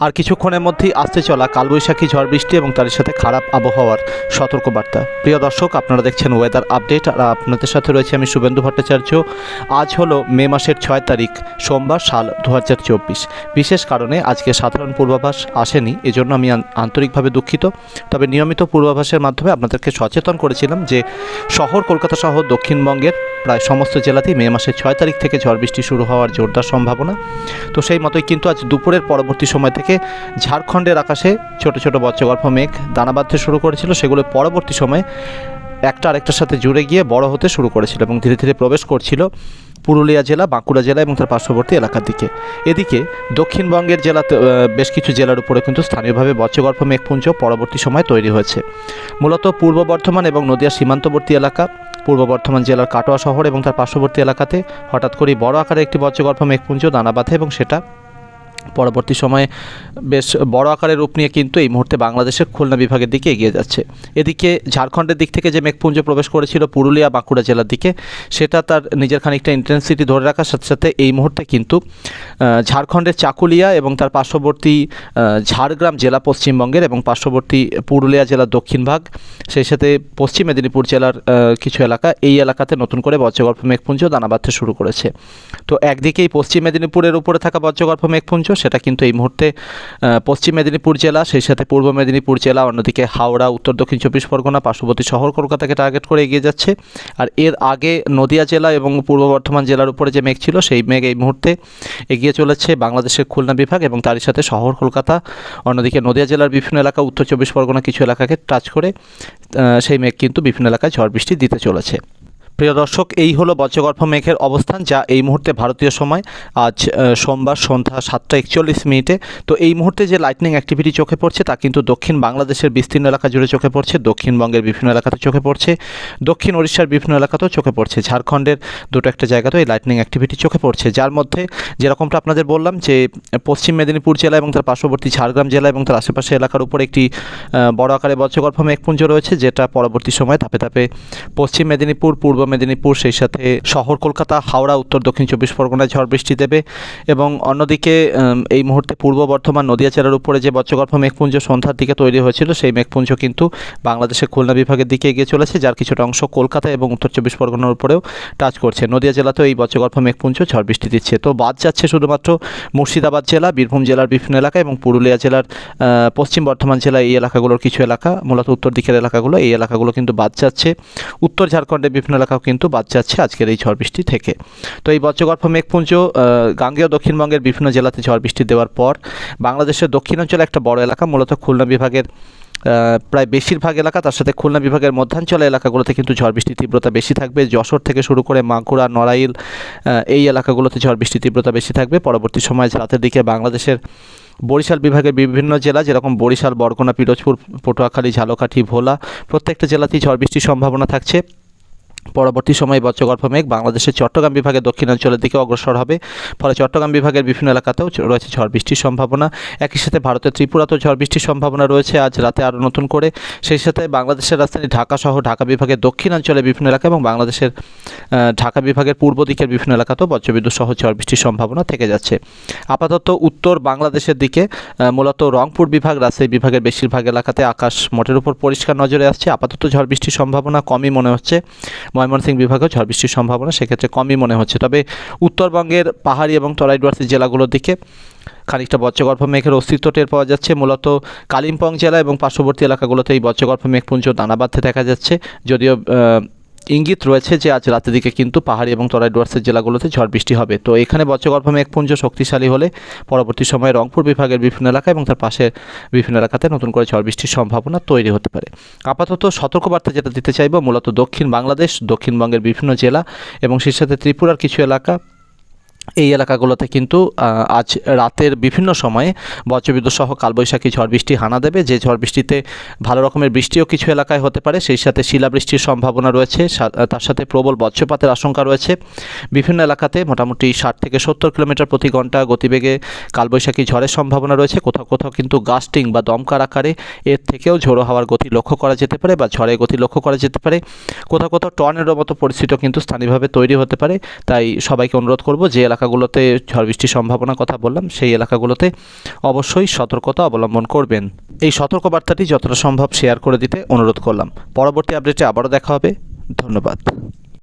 আর কিছুক্ষণের মধ্যেই আসতে চলা কালবৈশাখী ঝড় বৃষ্টি এবং তার সাথে খারাপ আবহাওয়ার সতর্কবার্তা। প্রিয় দর্শক, আপনারা দেখছেন ওয়েদার আপডেট আর আপনাদের সাথে রয়েছে আমি শুভেন্দু ভট্টাচার্য। আজ হলো মে মাসের ছয় তারিখ, সোমবার সাল দু বিশেষ কারণে আজকে সাধারণ পূর্বাভাস আসেনি, এজন্য আমি আন- আন্তরিকভাবে দুঃখিত। তবে নিয়মিত পূর্বাভাসের মাধ্যমে আপনাদেরকে সচেতন করেছিলাম যে শহর কলকাতা সহ দক্ষিণবঙ্গের প্রায় সমস্ত জেলাতেই মে মাসের ছয় তারিখ থেকে ঝড় বৃষ্টি শুরু হওয়ার জোরদার সম্ভাবনা। তো সেই মতোই কিন্তু আজ দুপুরের পরবর্তী সময় থেকে ঝাড়খণ্ডের আকাশে ছোট ছোট বজ্রগর্ভ মেঘ দানা বাঁধতে শুরু করেছিল। সেগুলো পরবর্তী সময়ে একটা আরেকটার সাথে জুড়ে গিয়ে বড় হতে শুরু করেছিল এবং ধীরে ধীরে প্রবেশ করছিল পুরুলিয়া জেলা, বাঁকুড়া জেলা এবং তার পার্শ্ববর্তী এলাকার দিকে। এদিকে দক্ষিণবঙ্গের জেলাতে বেশ কিছু জেলার উপরে কিন্তু স্থানীয়ভাবে বজ্রগর্ভ মেঘপুঞ্জ পরবর্তী সময় তৈরি হয়েছে। মূলত পূর্ব বর্ধমান এবং নদিয়া সীমান্তবর্তী এলাকা, পূর্ব বর্ধমান জেলার কাটোয়া শহর এবং তার পার্শ্ববর্তী এলাকাতে হঠাৎ করেই বড় আকারে একটি বজ্রগর্ভ মেঘপুঞ্জ দানা বাঁধে এবং সেটা পরবর্তী সময়ে বেশ বড় আকারের রূপ নিয়ে কিন্তু এই মুহূর্তে বাংলাদেশের খুলনা বিভাগের দিকে এগিয়ে যাচ্ছে। এদিকে ঝাড়খণ্ডের দিক থেকে যে মেঘপুঞ্জ প্রবেশ করেছিল পুরুলিয়া, বাঁকুড়া জেলার দিকে, সেটা তার নিজের খানিকটা ইন্টেন্সিটি ধরে রাখার সাথে সাথে এই মুহূর্তে কিন্তু ঝাড়খণ্ডের চাকুলিয়া এবং তার পার্শ্ববর্তী ঝাড়গ্রাম জেলা পশ্চিমবঙ্গের এবং পার্শ্ববর্তী পুরুলিয়া জেলার দক্ষিণ ভাগ, সেই সাথে পশ্চিম মেদিনীপুর জেলার কিছু এলাকা, এই এলাকাতে নতুন করে বজ্রগর্ভ মেঘপুঞ্জ দানা বাঁধতে শুরু করেছে। তো একদিকেই পশ্চিম মেদিনীপুরের উপরে থাকা বজ্রগর্ভ মেঘপুঞ্জ সেটা কিন্তু এই মুহূর্তে পশ্চিম মেদিনীপুর জেলা, সেই সাথে পূর্ব মেদিনীপুর জেলা, অন্যদিকে হাওড়া, উত্তর দক্ষিণ চব্বিশ পরগনা, পার্শ্ববর্তী শহর কলকাতাকে টার্গেট করে এগিয়ে যাচ্ছে। আর এর আগে নদিয়া জেলা এবং পূর্ব বর্ধমান জেলার উপরে যে মেঘ ছিল, সেই মেঘ এই মুহূর্তে এগিয়ে চলেছে বাংলাদেশের খুলনা বিভাগ এবং তারই সাথে শহর কলকাতা। অন্যদিকে নদিয়া জেলার বিভিন্ন এলাকা, উত্তর চব্বিশ পরগনা কিছু এলাকাকে টাচ করে সেই মেঘ কিন্তু বিভিন্ন এলাকায় ঝড় বৃষ্টি দিতে চলেছে। প্রিয় দর্শক, এই হলো বজ্রগর্ভ মেঘের অবস্থান, যা এই মুহূর্তে ভারতীয় সময় আজ সোমবার সন্ধ্যা সাতটা একচল্লিশ মিনিটে। তো এই মুহূর্তে যে লাইটনিং অ্যাক্টিভিটি চোখে পড়ছে, তা কিন্তু দক্ষিণ বাংলাদেশের বিস্তীর্ণ এলাকা জুড়ে চোখে পড়ছে, দক্ষিণবঙ্গের বিভিন্ন এলাকাতে চোখে পড়ছে, দক্ষিণ ওড়িশার বিভিন্ন এলাকাতেও চোখে পড়ছে। ঝাড়খণ্ডের দুটো একটা জায়গাতেও এই লাইটনিং অ্যাক্টিভিটি চোখে পড়ছে, যার মধ্যে যেরকমটা আপনাদের বললাম যে, পশ্চিম মেদিনীপুর জেলা এবং তার পার্শ্ববর্তী ঝাড়গ্রাম জেলা এবং তার আশেপাশে এলাকার উপর একটি বড় আকারে বজ্রগর্ভ মেঘপুঞ্জ রয়েছে, যেটা পরবর্তী সময়ে ধাপে ধাপে পশ্চিম মেদিনীপুর, পূর্ব মেদিনীপুর, সেই সাথে শহর কলকাতা, হাওড়া, উত্তর, দক্ষিণ চব্বিশ পরগনায় ঝড় বৃষ্টি দেবে এবং অন্যদিকে এই মুহূর্তে পূর্ব বর্ধমান নদিয়া জেলার উপরে যে বজ্রগর্ভ মেঘপুঞ্জ সন্ধ্যার দিকে তৈরি হয়েছিল, সেই মেঘপুঞ্জ কিন্তু বাংলাদেশের খুলনা বিভাগের দিকে এগিয়ে চলেছে, যার কিছুটা অংশ কলকাতা এবং উত্তর চব্বিশ পরগনার উপরেও টাচ করছে। নদিয়া জেলাতেও এই বজ্রগর্ভ মেঘপুঞ্জ ঝড় বৃষ্টি দিচ্ছে। তো বাদ যাচ্ছে শুধুমাত্র মুর্শিদাবাদ জেলা, বীরভূম জেলার বিভিন্ন এলাকা এবং পুরুলিয়া জেলার পশ্চিম বর্ধমান জেলা এই এলাকাগুলোর কিছু এলাকা, মূলত উত্তর দিকের এলাকাগুলো, এই এলাকাগুলো কিন্তু বাদ যাচ্ছে। উত্তর ঝাড়খণ্ডের বিভিন্ন এলাকাও কিন্তু বাদ যাচ্ছে আজকের এই ঝড় বৃষ্টি থেকে। তো এই বজ্রগর্ভ মেঘপুঞ্জ গাঙ্গেয় দক্ষিণবঙ্গের বিভিন্ন জেলাতে ঝড় বৃষ্টি দেওয়ার পর বাংলাদেশের দক্ষিণাঞ্চলে একটা বড় এলাকা, মূলত খুলনা বিভাগের প্রায় বেশিরভাগ এলাকা, তার সাথে খুলনা বিভাগের মধ্যাঞ্চল এলাকাগুলোতে কিন্তু ঝড় বৃষ্টির তীব্রতা বেশি থাকবে। যশোর থেকে শুরু করে মাগুরা, নড়াইল এই এলাকাগুলোতে ঝড় বৃষ্টির তীব্রতা বেশি থাকবে। পরবর্তী সময় রাতের দিকে বাংলাদেশের বরিশাল বিভাগের বিভিন্ন জেলা, যেরকম বরিশাল, বরগুনা, পিরোজপুর, পটুয়াখালী, ঝালকাঠি, ভোলা, প্রত্যেকটা জেলাতেই ঝড় বৃষ্টির সম্ভাবনা থাকছে। পরবর্তী সময়ে বজ্রগর্ভ মেঘ বাংলাদেশের চট্টগ্রাম বিভাগের দক্ষিণাঞ্চলের দিকে অগ্রসর হবে। ফলে চট্টগ্রাম বিভাগের বিভিন্ন এলাকাতেও রয়েছে ঝড় বৃষ্টির সম্ভাবনা। একই সাথে ভারতের ত্রিপুরাতেও ঝড় বৃষ্টির সম্ভাবনা রয়েছে। আজ রাতে আরও নতুন করে। সেই সাথে বাংলাদেশের রাজধানী ঢাকা সহ ঢাকা বিভাগের দক্ষিণাঞ্চলের বিভিন্ন এলাকা এবং বাংলাদেশের ঢাকা বিভাগের পূর্ব দিকের বিভিন্ন এলাকাতেও বজ্রবিদ্যুৎ সহ ঝড় বৃষ্টির সম্ভাবনা থেকে যাচ্ছে। আপাতত উত্তর বাংলাদেশের দিকে মূলত রংপুর বিভাগ, রাজশাহী বিভাগের বেশিরভাগ এলাকাতে আকাশ মোটের উপর পরিষ্কার নজরে আসছে। আপাতত ঝড় বৃষ্টির সম্ভাবনা কমই মনে হচ্ছে। ময়মনসিংহ বিভাগেও ঝড় বৃষ্টির সম্ভাবনা, সেক্ষেত্রে কমই মনে হচ্ছে। তবে উত্তরবঙ্গের পাহাড়ি এবং তরাইডুয়ার্সি জেলাগুলোর দিকে খানিকটা বজ্রগর্ভ মেঘের অস্তিত্ব টের পাওয়া যাচ্ছে। মূলত কালিম্পং জেলা এবং পার্শ্ববর্তী এলাকাগুলোতে এই বজ্রগর্ভ মেঘপুঞ্জ দানা বাঁধতে দেখা যাচ্ছে। যদিও ইঙ্গিত রয়েছে যে আজ রাতের দিকে কিন্তু পাহাড়ি এবং তরাই ডুয়ার্সের জেলাগুলোতে ঝড় বৃষ্টি হবে। তো এখানে বজ্রগর্ভ মেঘপুঞ্জ শক্তিশালী হলে পরবর্তী সময়ে রংপুর বিভাগের বিভিন্ন এলাকা এবং তার পাশের বিভিন্ন এলাকাতে নতুন করে ঝড় বৃষ্টির সম্ভাবনা তৈরি হতে পারে। আপাতত সতর্কবার্তা যেটা দিতে চাইব, মূলত দক্ষিণ বাংলাদেশ, দক্ষিণবঙ্গের বিভিন্ন জেলা এবং সেই সাথে ত্রিপুরার কিছু এলাকা এই এলাকাগুলোতে কিন্তু আজ রাতের বিভিন্ন সময়ে বজ্রবিদ্যুৎ সহ কালবৈশাখী ঝড় বৃষ্টি হানা দেবে। যে ঝড় বৃষ্টিতে ভালো রকমের বৃষ্টিও কিছু এলাকায় হতে পারে, সেই সাথে শিলাবৃষ্টির সম্ভাবনা রয়েছে তার সাথে প্রবল বজ্রপাতের আশঙ্কা রয়েছে। বিভিন্ন এলাকাতে মোটামুটি ষাট থেকে সত্তর কিলোমিটার প্রতি ঘণ্টা গতিবেগে কালবৈশাখী ঝড়ের সম্ভাবনা রয়েছে। কোথাও কোথাও কিন্তু গাস্টিং বা দমকার আকারে এর থেকেও ঝোড়ো হওয়ার গতি লক্ষ্য করা যেতে পারে বা ঝড়ের গতি লক্ষ্য করা যেতে পারে। কোথাও কোথাও টর্নেরও মতো পরিস্থিতিও কিন্তু স্থানীয়ভাবে তৈরি হতে পারে, তাই সবাইকে অনুরোধ করব যে এলাকা এলাকাগুলোতে ঝড় বৃষ্টির সম্ভাবনার কথা বললাম, সেই এলাকাগুলোতে অবশ্যই সতর্কতা অবলম্বন করবেন। এই সতর্কবার্তাটি যতটা সম্ভব শেয়ার করে দিতে অনুরোধ করলাম। পরবর্তী আপডেটে আবারও দেখা হবে। ধন্যবাদ।